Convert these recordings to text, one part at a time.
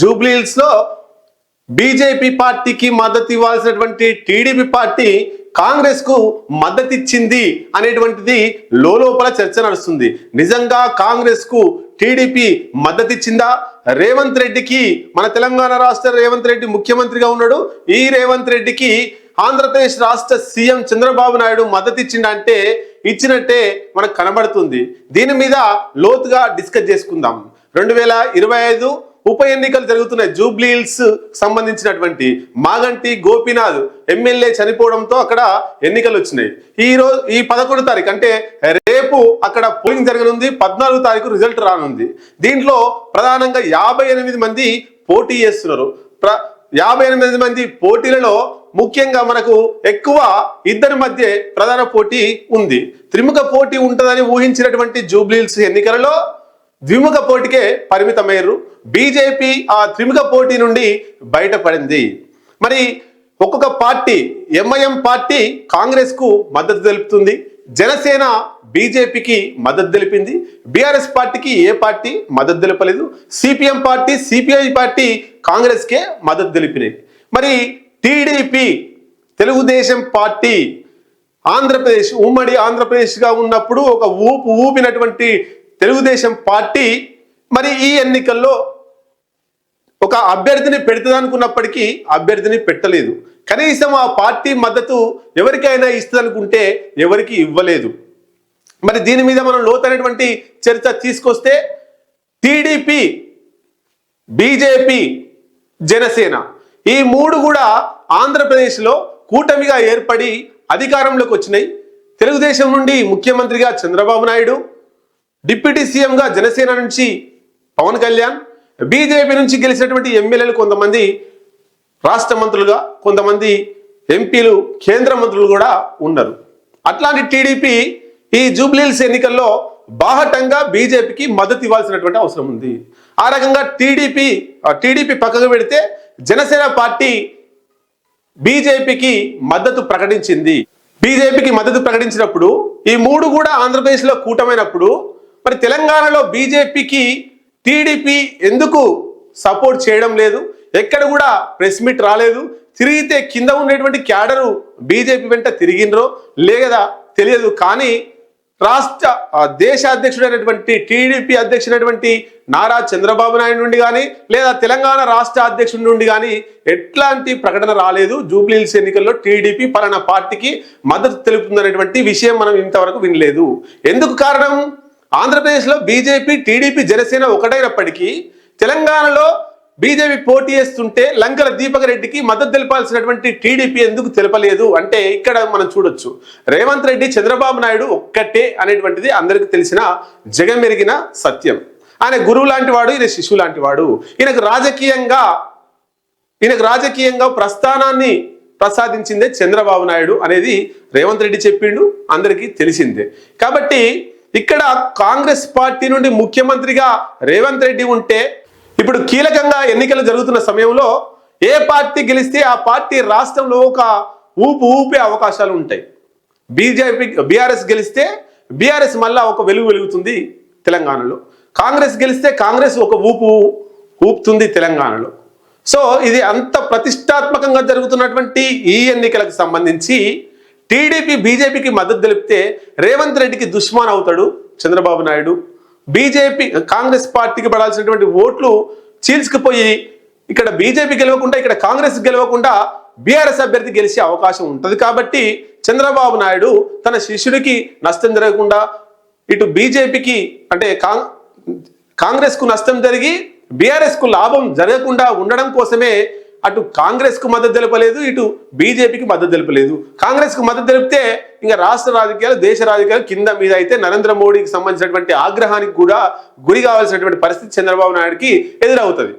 జూబ్లీహిల్స్లో బీజేపీ పార్టీకి మద్దతు ఇవ్వాల్సినటువంటి టీడీపీ పార్టీ కాంగ్రెస్కు మద్దతు ఇచ్చింది అనేటువంటిది లోపల చర్చ నడుస్తుంది. నిజంగా కాంగ్రెస్కు టీడీపీ మద్దతు ఇచ్చిందా రేవంత్ రెడ్డికి మన తెలంగాణ రాష్ట్ర రేవంత్ రెడ్డి ముఖ్యమంత్రిగా ఉన్నాడు. ఈ రేవంత్ రెడ్డికి ఆంధ్రప్రదేశ్ రాష్ట్ర సీఎం చంద్రబాబు నాయుడు మద్దతు ఇచ్చిందంటే ఇచ్చినట్టే మనకు కనబడుతుంది. దీని మీద లోతుగా డిస్కస్ చేసుకుందాం. రెండు వేల ఇరవై ఐదు ఉప ఎన్నికలు జరుగుతున్నాయి. జూబ్లీహిల్స్ సంబంధించినటువంటి మాగంటి గోపీనాథ్ ఎమ్మెల్యే చనిపోవడంతో అక్కడ ఎన్నికలు వచ్చినాయి. ఈ రోజు ఈ పదకొండు తారీఖు అంటే రేపు అక్కడ పోలింగ్ జరగనుంది. పద్నాలుగు తారీఖు రిజల్ట్ రానుంది. దీంట్లో ప్రధానంగా యాభై ఎనిమిది మంది పోటీ చేస్తున్నారు. ప్ర యాభై ఎనిమిది మంది పోటీలలో ముఖ్యంగా మనకు ఎక్కువ ఇద్దరి మధ్య ప్రధాన పోటీ ఉంది. త్రిముఖ పోటీ ఉంటుందని ఊహించినటువంటి జూబ్లీహిల్స్ ఎన్నికలలో ద్విముఖ పోటీకే పరిమితమయ్యారు. బీజేపీ ఆ త్రిముఖ పోటీ నుండి బయటపడింది. మరి ఒక్కొక్క పార్టీ ఎంఐఎం పార్టీ కాంగ్రెస్కు మద్దతు తెలుపుతుంది. జనసేన బీజేపీకి మద్దతు తెలిపింది. బీఆర్ఎస్ పార్టీకి ఏ పార్టీ మద్దతు తెలపలేదు. సిపిఎం పార్టీ సిపిఐ పార్టీ కాంగ్రెస్కే మద్దతు తెలిపినాయి. మరి టీడీపీ తెలుగుదేశం పార్టీ ఆంధ్రప్రదేశ్ ఉమ్మడి ఆంధ్రప్రదేశ్గా ఉన్నప్పుడు ఒక ఊపు ఊపినటువంటి తెలుగుదేశం పార్టీ మరి ఈ ఎన్నికల్లో ఒక అభ్యర్థిని పెడుతుందనుకున్నప్పటికీ అభ్యర్థిని పెట్టలేదు. కనీసం ఆ పార్టీ మద్దతు ఎవరికైనా ఇస్తుందనుకుంటే ఎవరికి ఇవ్వలేదు. మరి దీని మీద మనం లోతైనటువంటి చర్చ తీసుకొస్తే టీడీపీ బీజేపీ జనసేన ఈ మూడు కూడా ఆంధ్రప్రదేశ్లో కూటమిగా ఏర్పడి అధికారంలోకి వచ్చినాయి. తెలుగుదేశం నుండి ముఖ్యమంత్రిగా చంద్రబాబు నాయుడు డిప్యూటీ సీఎంగా జనసేన నుంచి పవన్ కళ్యాణ్ బీజేపీ నుంచి గెలిచినటువంటి ఎమ్మెల్యేలు కొంతమంది రాష్ట్ర మంత్రులుగా కొంతమంది ఎంపీలు కేంద్ర మంత్రులు కూడా ఉన్నారు. అట్లాంటి టీడీపీ ఈ జూబ్లీహిల్స్ ఎన్నికల్లో బాహటంగా బీజేపీకి మద్దతు ఇవ్వాల్సినటువంటి అవసరం ఉంది. ఆ రకంగా టీడీపీ టీడీపీ పక్కకు పెడితే జనసేన పార్టీ బీజేపీకి మద్దతు ప్రకటించింది. బీజేపీకి మద్దతు ప్రకటించినప్పుడు ఈ మూడు కూడా ఆంధ్రప్రదేశ్లో కూటమైనప్పుడు మరి తెలంగాణలో బీజేపీకి టీడీపీ ఎందుకు సపోర్ట్ చేయడం లేదు? ఎక్కడ కూడా ప్రెస్ మీట్ రాలేదు. తిరిగితే కింద ఉండేటువంటి క్యాడరు బీజేపీ వెంట తిరిగినరో లేదా తెలియదు. కానీ రాష్ట్ర దేశ అధ్యక్షుడైనటువంటి టీడీపీ అధ్యక్షుడైనటువంటి నారా చంద్రబాబు నాయుడు నుండి కానీ లేదా తెలంగాణ రాష్ట్ర అధ్యక్షుడి నుండి కానీ ఎట్లాంటి ప్రకటన రాలేదు. జూబ్లీహిల్స్ ఎన్నికల్లో టీడీపీ పలానా పార్టీకి మద్దతు తెలుపుతుందనేటువంటి విషయం మనం ఇంతవరకు వినలేదు. ఎందుకు కారణం? ఆంధ్రప్రదేశ్లో బీజేపీ టీడీపీ జనసేన ఒకటైనప్పటికీ తెలంగాణలో బీజేపీ పోటీ చేస్తుంటే లంకల దీపక్ రెడ్డికి మద్దతు తెలపాల్సినటువంటి టీడీపీ ఎందుకు తెలపలేదు అంటే ఇక్కడ మనం చూడొచ్చు. రేవంత్ రెడ్డి చంద్రబాబు నాయుడు ఒక్కటే అనేటువంటిది అందరికీ తెలిసిన జగమెరిగిన సత్యం. ఆయన గురువు లాంటి వాడు ఈయన శిశువు లాంటి వాడు. ఈయనకు రాజకీయంగా ఈయనకు రాజకీయంగా ప్రస్థానాన్ని ప్రసాదించిందే చంద్రబాబు నాయుడు అనేది రేవంత్ రెడ్డి చెప్పిండు అందరికీ తెలిసిందే. కాబట్టి ఇక్కడ కాంగ్రెస్ పార్టీ నుండి ముఖ్యమంత్రిగా రేవంత్ రెడ్డి ఉంటే ఇప్పుడు కీలకంగా ఎన్నికలు జరుగుతున్న సమయంలో ఏ పార్టీ గెలిస్తే ఆ పార్టీ రాష్ట్రంలో ఒక ఊపు ఊపే అవకాశాలు ఉంటాయి. బీజేపీ బీఆర్ఎస్ గెలిస్తే బీఆర్ఎస్ మళ్ళా ఒక వెలుగు వెలుగుతుంది తెలంగాణలో. కాంగ్రెస్ గెలిస్తే కాంగ్రెస్ ఒక ఊపు ఊపుతుంది తెలంగాణలో. సో ఇది అంత ప్రతిష్టాత్మకంగా జరుగుతున్నటువంటి ఈ ఎన్నికలకు సంబంధించి టీడీపీ బీజేపీకి మద్దతు తెలిపితే రేవంత్ రెడ్డికి దుష్మాన్ అవుతాడు చంద్రబాబు నాయుడు. బీజేపీ కాంగ్రెస్ పార్టీకి పడాల్సినటువంటి ఓట్లు చీల్చుకుపోయి ఇక్కడ బీజేపీ గెలవకుండా ఇక్కడ కాంగ్రెస్ గెలవకుండా బీఆర్ఎస్ అభ్యర్థి గెలిచే అవకాశం ఉంటుంది కాబట్టి చంద్రబాబు నాయుడు తన శిష్యుడికి నష్టం జరగకుండా ఇటు బీజేపీకి అంటే కాంగ్రెస్కు నష్టం జరిగి బీఆర్ఎస్కు లాభం జరగకుండా ఉండడం కోసమే అటు కాంగ్రెస్కు మద్దతు తెలపలేదు ఇటు బీజేపీకి మద్దతు తెలపలేదు. కాంగ్రెస్కు మద్దతు తెలిపితే ఇంకా రాష్ట్ర రాజకీయాలు దేశ రాజకీయాలు కింద మీద అయితే నరేంద్ర మోడీకి సంబంధించినటువంటి ఆగ్రహానికి కూడా గురి కావాల్సినటువంటి పరిస్థితి చంద్రబాబు నాయుడికి ఎదురవుతుంది.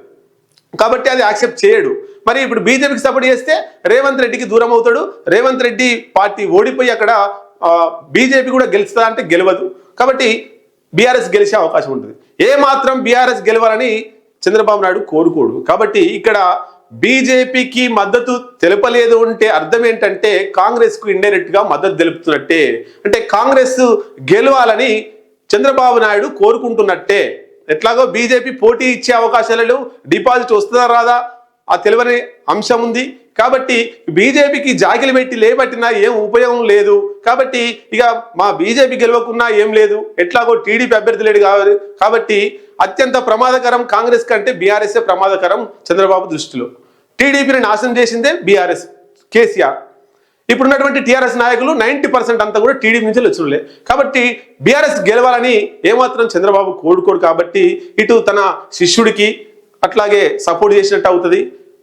కాబట్టి అది యాక్సెప్ట్ చేయడు. మరి ఇప్పుడు బీజేపీకి సపోర్ట్ చేస్తే రేవంత్ రెడ్డికి దూరం అవుతాడు. రేవంత్ రెడ్డి పార్టీ ఓడిపోయి అక్కడ బీజేపీ కూడా గెలుస్తుందా అంటే గెలవదు. కాబట్టి బీఆర్ఎస్ గెలిచే అవకాశం ఉంటుంది. ఏ మాత్రం బీఆర్ఎస్ గెలవాలని చంద్రబాబు నాయుడు కోరుకోడు. కాబట్టి ఇక్కడ బీజేపీకి మద్దతు తెలపలేదు అంటే అర్థం ఏంటంటే కాంగ్రెస్కు ఇండైరెక్ట్గా మద్దతు తెలుపుతున్నట్టే. అంటే కాంగ్రెస్ గెలవాలని చంద్రబాబు నాయుడు కోరుకుంటున్నట్టే. ఎట్లాగో బీజేపీ పోటీ ఇచ్చే అవకాశాలు డిపాజిట్ వస్తుందా రాదా? ఆ తెలివని అంశం ఉంది. కాబట్టి బీజేపీకి జాకిలు పెట్టి లేబట్టినా ఏం ఉపయోగం లేదు. కాబట్టి ఇక మా బీజేపీ గెలవకున్నా ఏం లేదు. ఎట్లాగో టీడీపీ అభ్యర్థి లేడు కావాలి కాబట్టి అత్యంత ప్రమాదకరం కాంగ్రెస్ కంటే బీఆర్ఎస్ఏ ప్రమాదకరం చంద్రబాబు దృష్టిలో. టీడీపీని నాశనం చేసిందే బీఆర్ఎస్ కేసీఆర్. ఇప్పుడున్నటువంటి టీఆర్ఎస్ నాయకులు నైంటీ పర్సెంట్ అంతా కూడా టీడీపీ నుంచి వచ్చినలే కాబట్టి బీఆర్ఎస్ గెలవాలని ఏమాత్రం చంద్రబాబు కోరుకోడు కాబట్టి ఇటు తన శిష్యుడికి అట్లాగే సపోర్ట్ చేసినట్టు అవుతుంది.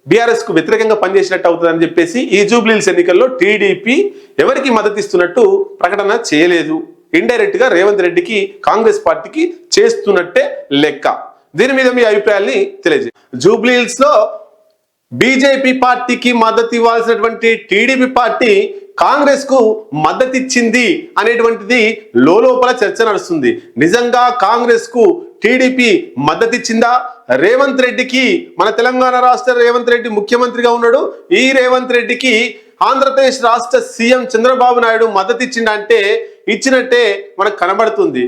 బీఆర్ఎస్కు వ్యతిరేకంగా పనిచేసినట్టు అవుతుంది అని చెప్పేసి ఈ జూబ్లీల్స్ ఎన్నికల్లో టీడీపీ ఎవరికి మద్దతు ఇస్తున్నట్టు ప్రకటన చేయలేదు. ఇండైరెక్ట్గా రేవంత్ రెడ్డికి కాంగ్రెస్ పార్టీకి చేస్తున్నట్టే లెక్క. దీని మీద మీ అభిప్రాయాల్ని తెలియజేయండి జూబ్లీల్స్లో బీజేపీ పార్టీకి మద్దతు ఇవ్వాల్సినటువంటి టీడీపీ పార్టీ కాంగ్రెస్కు మద్దతు ఇచ్చింది అనేటువంటిది లోపల చర్చ నడుస్తుంది. నిజంగా కాంగ్రెస్కు టీడీపీ మద్దతిచ్చిందా రేవంత్ రెడ్డికి మన తెలంగాణ రాష్ట్ర రేవంత్ రెడ్డి ముఖ్యమంత్రిగా ఉన్నాడు. ఈ రేవంత్ రెడ్డికి ఆంధ్రప్రదేశ్ రాష్ట్ర సీఎం చంద్రబాబు నాయుడు మద్దతిచ్చిండంటే ఇచ్చినట్టే మనకు కనబడుతుంది.